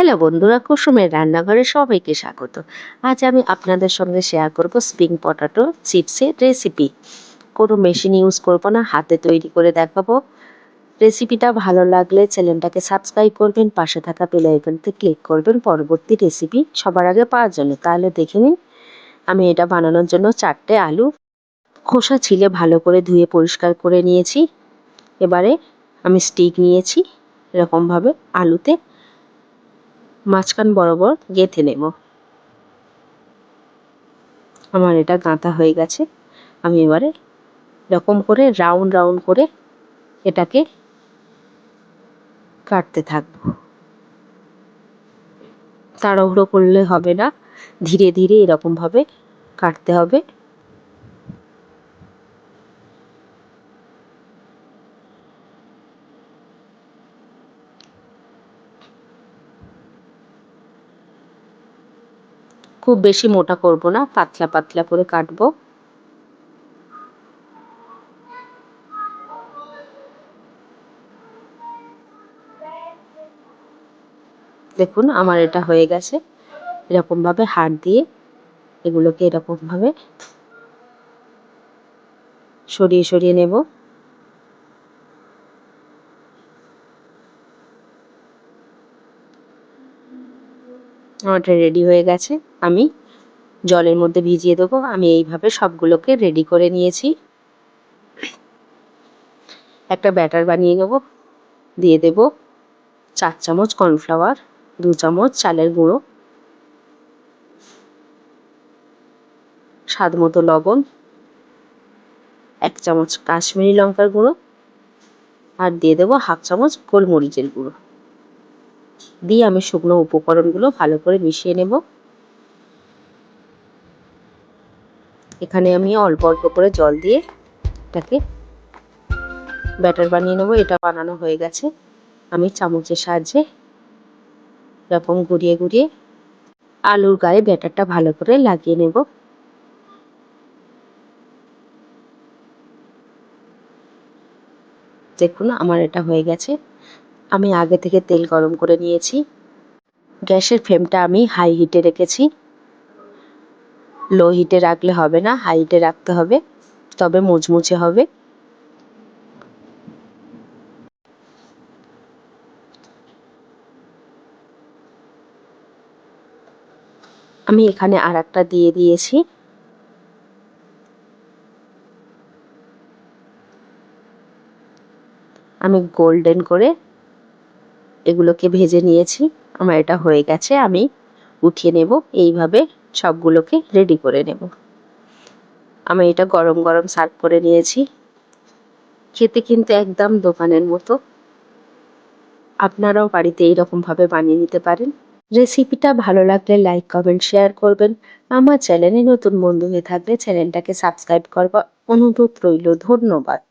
Hello বন্ধুরা, কুসুমের রান্নাঘরে সবাইকে স্বাগত। আজ আমি আপনাদের সঙ্গে শেয়ার করব স্প্রিং পটাটো চিপসের রেসিপি কোনো মেশিন ইউজ করব না, হাতে তৈরি করে দেখাবো। রেসিপিটা ভালো লাগলে চ্যানেলটাকে সাবস্ক্রাইব করবেন, পাশে থাকা বেল আইকনতে ক্লিক করবেন, পরবর্তী রেসিপি সবার আগে পাওয়ার জন্য। তাহলে দেখে নিন, আমি এটা বানানোর জন্য চারটে আলু, খোসা ছিলে ভালো করে ধুয়ে পরিষ্কার করে নিয়েছি। এবারে আমি স্টিক নিয়েছি, এরকমভাবে আলুতে মাঝখান বরাবর গেঁথে নেব। আমার এটা গাঁথা হয়ে গেছে। আমি এবারে এরকম করে রাউন্ড রাউন্ড করে এটাকে কাটতে থাকব। তাড়াহুড়ো করলে হবে না। ধীরে ধীরে এরকমভাবে কাটতে হবে। খুব বেশি মোটা করব না, পাতলা পাতলা করে কাটবো। দেখুন, আমার এটা হয়ে গেছে। এরকমভাবে হাত দিয়ে এগুলোকে এরকমভাবে সরিয়ে সরিয়ে নেব। আমারটা রেডি হয়ে গেছে। আমি জলের মধ্যে ভিজিয়ে দেবো। আমি এইভাবে সবগুলোকে রেডি করে নিয়েছি। একটা ব্যাটার বানিয়ে নেব। দিয়ে দেব চার চামচ কর্নফ্লাওয়ার দু চামচ চালের গুঁড়ো, স্বাদ মতো লবণ, এক চামচ কাশ্মীরি লঙ্কার গুঁড়ো, আর দিয়ে দেবো হাফ চামচ গোলমরিচের গুঁড়ো। দিয়ে আমি শুকনো উপকরণগুলো ভালো করে মিশিয়ে নেব। এখানে আমি অল্প অল্প করে জল দিয়ে এটাকে ব্যাটার বানিয়ে নেব। এটা বানানো হয়ে গেছে। আমি চামচের সাহায্যে এরকম ঘুরিয়ে ঘুরিয়ে আলুর গায়ে ব্যাটারটা ভালো করে লাগিয়ে নেব। দেখুন, আমার এটা হয়ে গেছে। আমি আগে থেকে তেল গরম করে নিয়েছি। গ্যাসের ফ্লেমটা আমি হাই হিটে রেখেছি। লো হিটে রাখলে হবে না হাই হিটে রাখতে হবে। তবে মুচমুচে হবে। আমি এখানে আর একটা দিয়ে দিয়েছি। আমি গোল্ডেন করে এগুলোকে ভেজে নিয়েছি। আমার এটা হয়ে গেছে, আমি উঠিয়ে নেব। এইভাবে সবগুলোকে রেডি করে নেব। আমি এটা গরম গরম সার্ভ করে নিয়েছি। খেতে কিন্তু একদম দোকানের মতো। আপনারাও বাড়িতে এইরকমভাবে বানিয়ে নিতে পারেন। রেসিপিটা ভালো লাগলে লাইক কমেন্ট শেয়ার করবেন। আমার চ্যানেলে নতুন বন্ধু হয়ে থাকলে চ্যানেলটাকে সাবস্ক্রাইব করবার অনুরোধ রইল। ধন্যবাদ।